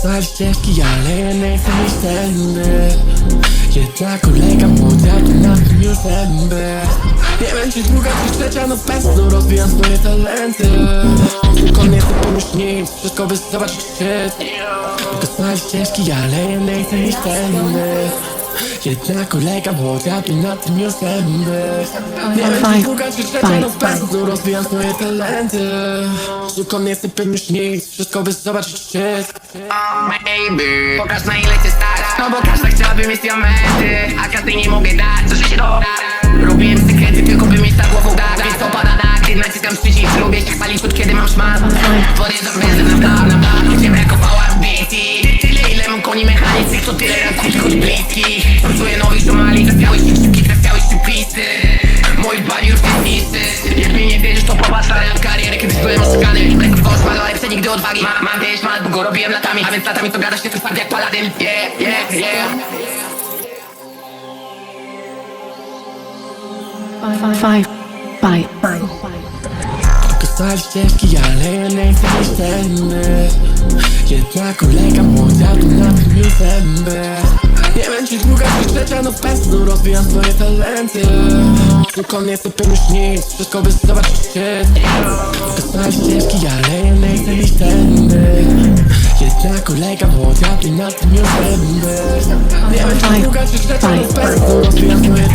Stali ścieżki, ale nie chcę iść tędy Jedna kolega młoda, to na tym już zęby Nie będzie druga czy trzecia, no pewno rozwijam swoje talenty. Tylko nie chcę pomyśl nic, wszystko by zobaczyć Tylko stali ścieżki, ale nie chcę iść tędy Jedna kolega młoda, to na tym już zęby Nie Faj, druga czy trzecia, no pewno rozwijam swoje talenty. Tylko nie chcę pomyśl nic, wszystko by zobaczyć shit Baby, pokaż na ile cię stać. No bo każda chciałaby mieć diamenty A każdej nie mogę dać, co się doda. Robiłem sekrety tylko by mieć na głową dach Więc to pada na kiedy naciskam przycisk. Lubię się chwalić od kiedy mam szmat. Podjeżdżam benzem na dach, na To tyle razy od bliskich. Pracuję nowych Somali Trafiałeś się szybki, trafiałeś się pisy Mój bani już jest nisy Jak mi nie wierzysz to popatrz na moją karierę. Kiedyś byłem oszukany Jak w kosz ale chcę nigdy odwagi. Ma, Mam wiesz, mam, bo go robiłem latami. A więc latami to gadasz się tu jak paladyn. Yeah, yeah, yeah. Five, five, Stali ścieżki, ale ja nie chcę iść tędy Jedna kolega młoda, to na tym już zęby Nie będzie druga czy trzecia, no pewno rozwijam swoje talenty. Tylko nie chcę pomyśl nic, wszystko by Tylko stali ścieżki, ale nie chcę iść tędy Jedna kolega młoda, to na tym już zęby Nie będzie druga czy trzecia, no pewno rozwijam swoje